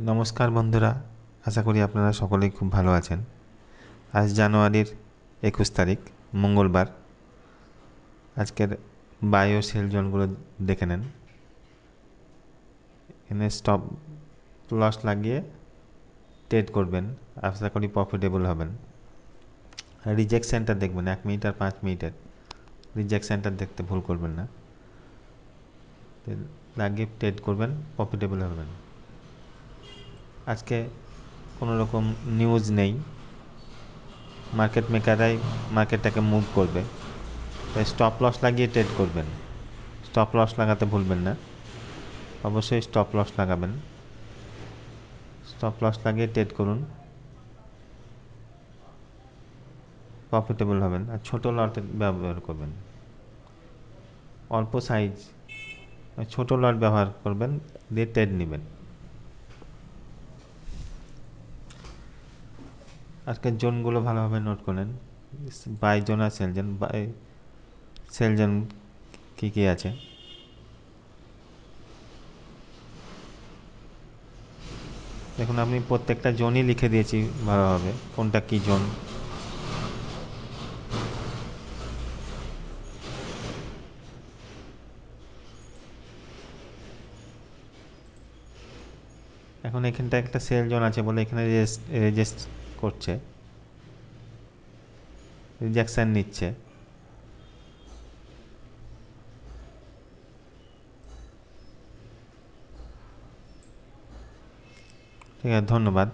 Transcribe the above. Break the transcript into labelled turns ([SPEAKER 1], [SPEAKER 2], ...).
[SPEAKER 1] নমস্কার বন্ধুরা, আশা করি আপনারা সকলেই খুব ভালো আছেন। আজ জানুয়ারির একুশ তারিখ, মঙ্গলবার। আজকের বায়ো সেল জোনগুলো দেখে নেন। এখানে স্টপ লস লাগিয়ে ট্রেড করবেন, আশা করি প্রফিটেবল হবেন। রিজেক্ট সেন্টার দেখবেন, এক মিনিট আর পাঁচ মিনিটের। রিজেক্ট সেন্টার দেখতে ভুল করবেন না। লাগিয়ে ট্রেড করবেন প্রফিটেবল হবেন। আজকে কোনো রকম নিউজ নেই। মার্কেট মেকাররাই মার্কেটটাকে মুভ করবে। তাই স্টপ লস লাগিয়ে ট্রেড করবেন। স্টপ লস লাগাতে ভুলবেন না। অবশ্যই স্টপ লস লাগাবেন। স্টপ লস লাগিয়ে ট্রেড করুন। প্রফিটেবল হবেন আর ছোটো লট ব্যবহার করবেন। অল্প সাইজ ছোটো লট ব্যবহার করবেন, দিয়ে ট্রেড নেবেন। আজকের জোনগুলো ভালোভাবে নোট করেন। বাই জোন আর sell zone buy sell zone কী কী আছে? দেখুন, আমি প্রত্যেকটা জোনই লিখে দিয়েছি ভালোভাবে। কোনটা কী জোন? এখন এখানটা একটা সেল জোন আছে বলে এখানে রেজিস্ট করছে রিজেকশান নিচ্ছে ঠিক আছে ধন্যবাদ